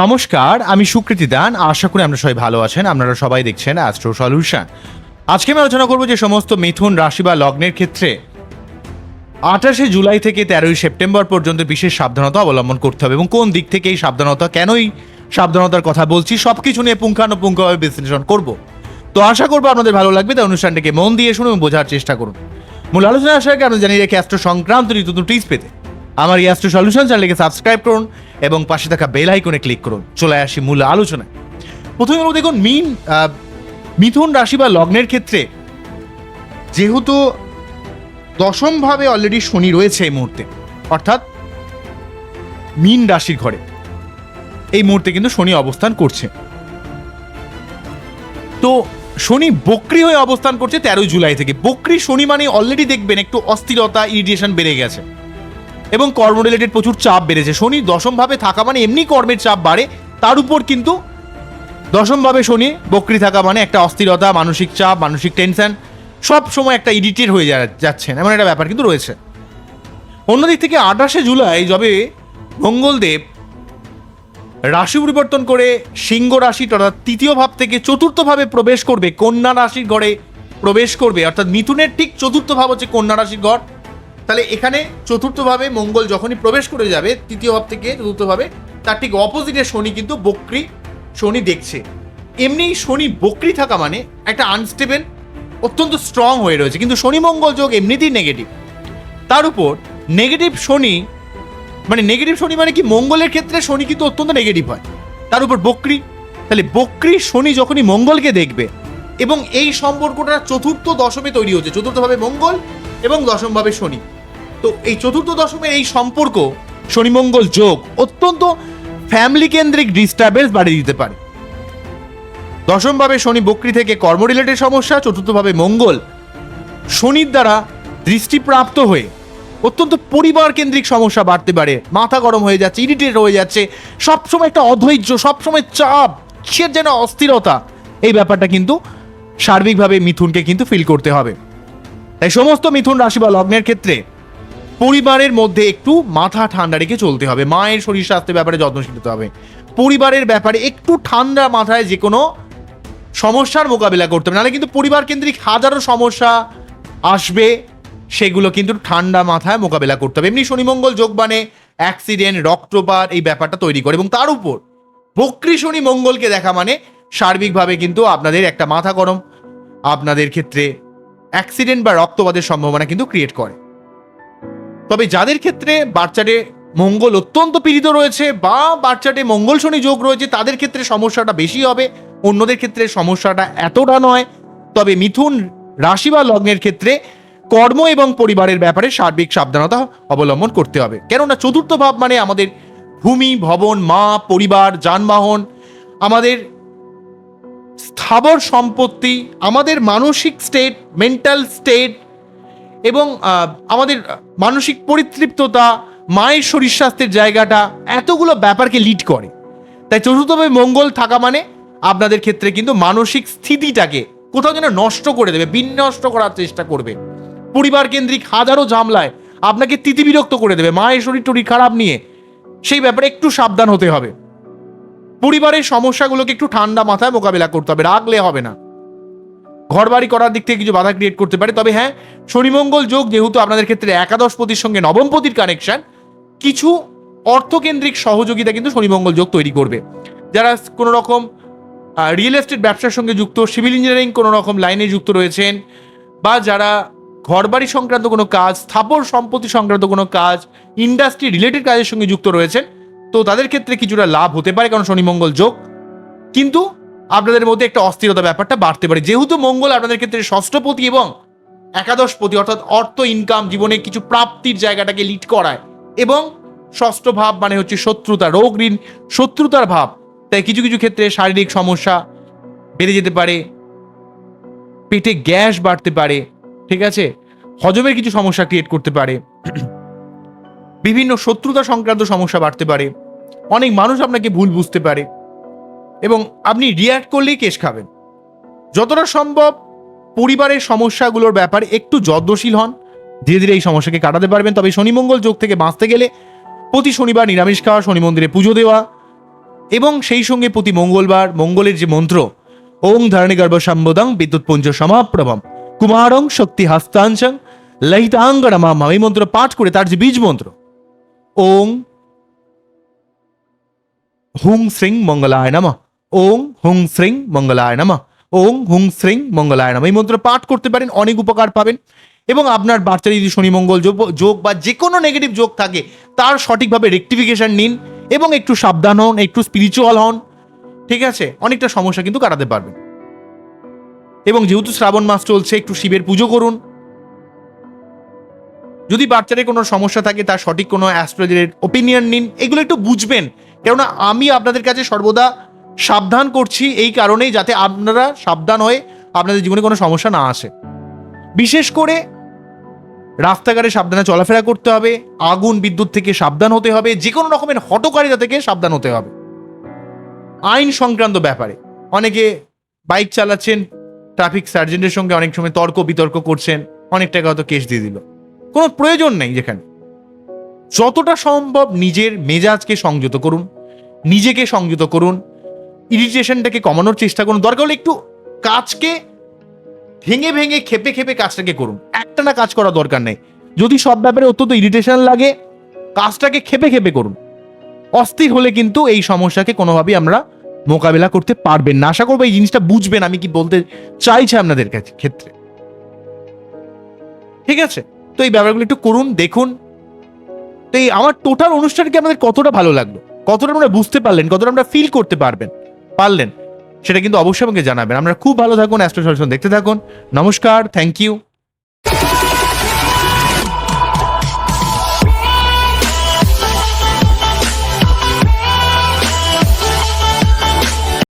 নমস্কার, আমি সুকৃতি দান। আশা করি আমরা সবাই ভালো আছেন। আপনারা সবাই দেখছেন অ্যাস্ট্রো সলিউশন আজকে আমি আলোচনা করব যে সমস্ত মিথুন রাশি বা লগ্নের ক্ষেত্রে আঠাশে জুলাই থেকে তেরোই সেপ্টেম্বর পর্যন্ত বিশেষ সাবধানতা অবলম্বন করতে হবে এবং কোন দিক থেকে এই সাবধানতা, কেনই সাবধানতার কথা বলছি সব কিছু নিয়ে পুঙ্খানুপুঙ্খভাবে বিশ্লেষণ করব। তো আশা করব আপনাদের ভালো লাগবে। তাই অনুষ্ঠানটাকে মন দিয়ে শুনুন এবং বোঝার চেষ্টা করুন। মূল আলোচনা আসার আগে আপনি জানিয়ে রেখে অ্যাস্ট্রো সংক্রান্ত নতুন টিপস পেতে। আমার এই অ্যাস্ট্রো সলিউশন চ্যানেলকে সাবস্ক্রাইব করুন এবং পাশে থাকা বেল আইকনে ক্লিক করুন। চলে আসি মূল আলোচনায়। প্রথমে বলব, দেখুন, মিন মিথুন রাশি বা লগ্নের ক্ষেত্রে যেহেতু দশমভাবে অলরেডি শনি রয়েছে এই মুহূর্তে, অর্থাৎ মিন রাশির ঘরে, এই মুহূর্তে কিন্তু শনি অবস্থান করছে। তো শনি বক্রি হয়ে অবস্থান করছে তেরোই জুলাই থেকে। বক্রি, শনি মানে অলরেডি দেখবেন একটু অস্থিরতা ইরিটেশন বেড়ে গেছে। এবং কর্ম রিলেটেড প্রচুর চাপ বেড়েছে। শনি দশমভাবে থাকা মানে এমনি কর্মের চাপ বাড়ে। তার উপর কিন্তু দশমভাবে শনি, বক্রি থাকা মানে একটা অস্থিরতা, মানসিক চাপ, মানসিক টেনশন সব সময় একটা ইরিটেট হয়ে যাচ্ছেন, এমন একটা ব্যাপার কিন্তু রয়েছে। অন্যদিক থেকে আঠাশে জুলাই, যবে মঙ্গলদেব রাশি পরিবর্তন করে সিংহ রাশি, অর্থাৎ তৃতীয় ভাব থেকে চতুর্থ ভাবে প্রবেশ করবে, কন্যা রাশির ঘরে প্রবেশ করবে। অর্থাৎ মিথুনের ঠিক চতুর্থ ভাব হচ্ছে কন্যা রাশির ঘর। তাহলে এখানে চতুর্থভাবে মঙ্গল যখনই প্রবেশ করে যাবে, তৃতীয় ভাব থেকে চতুর্থভাবে তার ঠিক অপোজিটে শনি কিন্তু বক্রি শনি দেখছে। এমনি শনি বক্রি থাকা মানে একটা আনস্টেবল অত্যন্ত স্ট্রং হয়ে রয়েছে। কিন্তু শনি মঙ্গল যোগ এমনিতেই নেগেটিভ তার উপর নেগেটিভ শনি মানে নেগেটিভ শনি মানে কি? মঙ্গলের ক্ষেত্রে শনি কিন্তু অত্যন্ত নেগেটিভ হয়। তার উপর বক্রি। তাহলে বক্রি শনি যখনই মঙ্গলকে দেখবে এবং এই সম্পর্কটা চতুর্থ দশমে তৈরি হচ্ছে। চতুর্থভাবে মঙ্গল এবং দশমভাবে শনি। তো এই চতুর্থ দশমের এই সম্পর্ক শনি মঙ্গল যোগ অত্যন্ত ফ্যামিলি কেন্দ্রিক ডিস্টারবেন্স বাড়িয়ে দিতে পারে। দশমভাবে শনি বক্রি থেকে কর্ম রিলেটেড সমস্যা, চতুর্থভাবে মঙ্গল শনির দ্বারা দৃষ্টিপ্রাপ্ত হয়ে অত্যন্ত পরিবার কেন্দ্রিক সমস্যা বাড়তে পারে। মাথা গরম হয়ে যাচ্ছে ইরিটেট হয়ে যাচ্ছে। সবসময় একটা অধৈর্য, সবসময় চাপ, সে যেন অস্থিরতা। এই ব্যাপারটা কিন্তু সার্বিকভাবে মিথুনকে কিন্তু ফিল করতে হবে। তাই সমস্ত মিথুন রাশি বা লগ্নের ক্ষেত্রে পরিবারের মধ্যে একটু মাথা ঠান্ডা রেখে চলতে হবে। মায়ের শরীর স্বাস্থ্যের ব্যাপারে যত্নশীল হতে হবে। পরিবারের ব্যাপারে একটু ঠান্ডা মাথায় যে কোনো সমস্যার মোকাবিলা করতে হবে। নাহলে কিন্তু পরিবার কেন্দ্রিক হাজারো সমস্যা আসবে। সেগুলো কিন্তু ঠান্ডা মাথায় মোকাবিলা করতে হবে। এমনি শনিমঙ্গল যোগবানে অ্যাক্সিডেন্ট রক্তপাত এই ব্যাপারটা তৈরি করে এবং তার উপর বক্রি শনি মঙ্গলকে দেখা মানে সার্বিকভাবে কিন্তু আপনাদের একটা মাথা গরম, আপনাদের ক্ষেত্রে অ্যাক্সিডেন্ট বা রক্তপাতের সম্ভাবনা কিন্তু ক্রিয়েট করে। তবে যাদের ক্ষেত্রে বাচ্চাটে মঙ্গল অত্যন্ত পীড়িত রয়েছে বা বাচ্চাটে মঙ্গল শনি যোগ রয়েছে, তাদের ক্ষেত্রে সমস্যাটা বেশি হবে। অন্যদের ক্ষেত্রে সমস্যাটা এতটা নয়। তবে মিথুন রাশি বা লগ্নের ক্ষেত্রে কর্ম এবং পরিবারের ব্যাপারে সার্বিক সাবধানতা অবলম্বন করতে হবে। কেননা চতুর্থ ভাব মানে আমাদের ভূমি, ভবন, মা, পরিবার, যানবাহন, আমাদের স্থাবর সম্পত্তি, আমাদের মানসিক স্টেট মেন্টাল স্টেট এবং আমাদের মানসিক পরিতৃপ্ততা, মায়ের শরীর স্বাস্থ্যের জায়গাটা, এতগুলো ব্যাপারকে লিড করে। তাই চতুর্থভাবে মঙ্গল থাকা মানে আপনাদের ক্ষেত্রে কিন্তু মানসিক স্থিতিটাকে কোথাও যেন নষ্ট করে দেবে বিনষ্ট করার চেষ্টা করবে। পরিবার কেন্দ্রিক হাজারো ঝামলায় আপনাকে তিতিবিরক্ত করে দেবে, মায়ের শরীর টরীর খারাপ নিয়ে। সেই ব্যাপারে একটু সাবধান হতে হবে। পরিবারের সমস্যাগুলোকে একটু ঠান্ডা মাথায় মোকাবিলা করতে হবে, রাগলে হবে না। ঘর বাড়ি করার দিক থেকে কিছু বাধা ক্রিয়েট করতে পারে, তবে হ্যাঁ শনিমঙ্গল যোগ যেহেতু আপনাদের ক্ষেত্রে একাদশ পতির সঙ্গে নবম পতির কানেকশন কিছু অর্থকেন্দ্রিক সহযোগিতা কিন্তু শনিমঙ্গল যোগ তৈরি করবে। যারা কোনো রকম রিয়েল এস্টেট ব্যবসার সঙ্গে যুক্ত সিভিল ইঞ্জিনিয়ারিং কোনো রকম লাইনে যুক্ত রয়েছেন, বা যারা ঘরবাড়ি সংক্রান্ত কোনো কাজ স্থাপন সম্পত্তি সংক্রান্ত কোনো কাজ ইন্ডাস্ট্রি রিলেটেড কাজের সঙ্গে যুক্ত রয়েছেন, তো তাদের ক্ষেত্রে কিছুটা লাভ হতে পারে, কারণ শনিমঙ্গল যোগ। কিন্তু আপনাদের মধ্যে একটা অস্থিরতা ব্যাপারটা বাড়তে পারে। যেহেতু মঙ্গল আপনাদের ক্ষেত্রে ষষ্ঠপতি এবং একাদশ একাদশপতি, অর্থাৎ অর্থ ইনকাম জীবনে কিছু প্রাপ্তির জায়গাটাকে লিড করায়। এবং ষষ্ঠ ভাব মানে হচ্ছে শত্রুতা, রোগ ঋণ, শত্রুতার ভাব। তাই কিছু কিছু ক্ষেত্রে শারীরিক সমস্যা বেড়ে যেতে পারে, পেটে গ্যাস বাড়তে পারে ঠিক আছে? হজমের কিছু সমস্যা ক্রিয়েট করতে পারে। বিভিন্ন শত্রুতা সংক্রান্ত সমস্যা বাড়তে পারে। অনেক মানুষ আপনাকে ভুল বুঝতে পারে। এবং আপনি রিয়াক্ট করলেই কেস খাবেন। যতটা সম্ভব পরিবারের সমস্যাগুলোর ব্যাপারে একটু যত্নশীল হন। ধীরে ধীরে এই সমস্যাকে কাটাতে পারবেন। তবে শনি মঙ্গল যোগ থেকে বাঁচতে গেলে প্রতি শনিবার নিরামিষ খাওয়া, শনি মন্দিরে পুজো দেওয়া এবং সেই সঙ্গে প্রতি মঙ্গলবার মঙ্গলের যে মন্ত্র, ওং ধরণী গর্ভ সম্বোধং বিদ্যুৎ পুঞ্জ সমাপ্রভম। কুমারং শক্তি হস্তাঞ্চং লহিতাঙ্গরমাম এই মন্ত্র পাঠ করে, তার যে বীজ মন্ত্র। ওং হুং শ্রিং মঙ্গলায় নমঃ। ওং হুং শ্রিং মঙ্গলায় নমঃ। ওং হুং শ্রিং মঙ্গলায় নমঃ। এই মন্ত্র পাঠ করতে পারেন, অনেক উপকার পাবেন। এবং আপনার বাচ্চা যদি শনি মঙ্গল যোগ যোগ বা যে কোনো নেগেটিভ যোগ থাকে, তার সঠিকভাবে রেকটিফিকেশন নিন এবং একটু সাবধান হন, একটু স্পিরিচুয়াল হন। ঠিক আছে? অনেকটা সমস্যা কিন্তু কাটাতে পারবেন। এবং যেহেতু শ্রাবণ মাস চলছে, একটু শিবের পুজো করুন। যদি বাচ্চাদের কোনো সমস্যা থাকে, তার সঠিক কোনো অ্যাস্ট্রোলজির ওপিনিয়ন নিন। এগুলো একটু বুঝবেন। কেননা আমি আপনাদের কাছে সর্বদা সাবধান করছি এই কারণেই যাতে আপনারা সাবধান হয়ে আপনাদের জীবনে কোনো সমস্যা না আসে। বিশেষ করে রাস্তাঘাটে সাবধানে চলাফেরা করতে হবে, আগুন, বিদ্যুৎ থেকে সাবধান হতে হবে যে কোনো রকমের হটকারিতা থেকে সাবধান হতে হবে। আইন সংক্রান্ত ব্যাপারে। অনেকে বাইক চালাচ্ছেন ট্রাফিক সার্জেন্টের সঙ্গে অনেক সময় তর্ক বিতর্ক করছেন, অনেক টাকা হয়তো কেস দিয়ে দিল। কোনো প্রয়োজন নেই যেখানে। যতটা সম্ভব নিজের মেজাজকে সংযত করুন, নিজেকে সংযত করুন ইরিটেশনটাকে কমানোর চেষ্টা করুন। দরকার হলে একটু কাজকে ভেঙে ভেঙে, খেপে খেপে কাজটাকে করুন। একটা না কাজ করা দরকার নেই। যদি সব ব্যাপারে অত্যন্ত ইরিটেশন লাগে, কাজটাকে খেপে খেপে করুন। অস্থির হলে কিন্তু এই সমস্যাকে কোনোভাবেই আমরা মোকাবেলা করতে পারবেন না। আশা করব এই জিনিসটা বুঝবেন, আমি কি বলতে চাইছি আপনাদের কাছে ক্ষেত্রে। ঠিক আছে? তো এই ব্যাপারগুলো একটু করুন, দেখুন। তো এই আমার টোটাল অনুষ্ঠানকে আমাদের কতটা ভালো লাগল? কতটা আমরা বুঝতে পারলেন? কতটা আমরা ফিল করতে পারবেন? পারলেন? সেটা কিন্তু অবশ্যই আমাকে জানাবেন। আমরা খুব ভালো থাকুন অ্যাস্ট্রো সলিউশন দেখতে থাকুন। নমস্কার থ্যাংক ইউ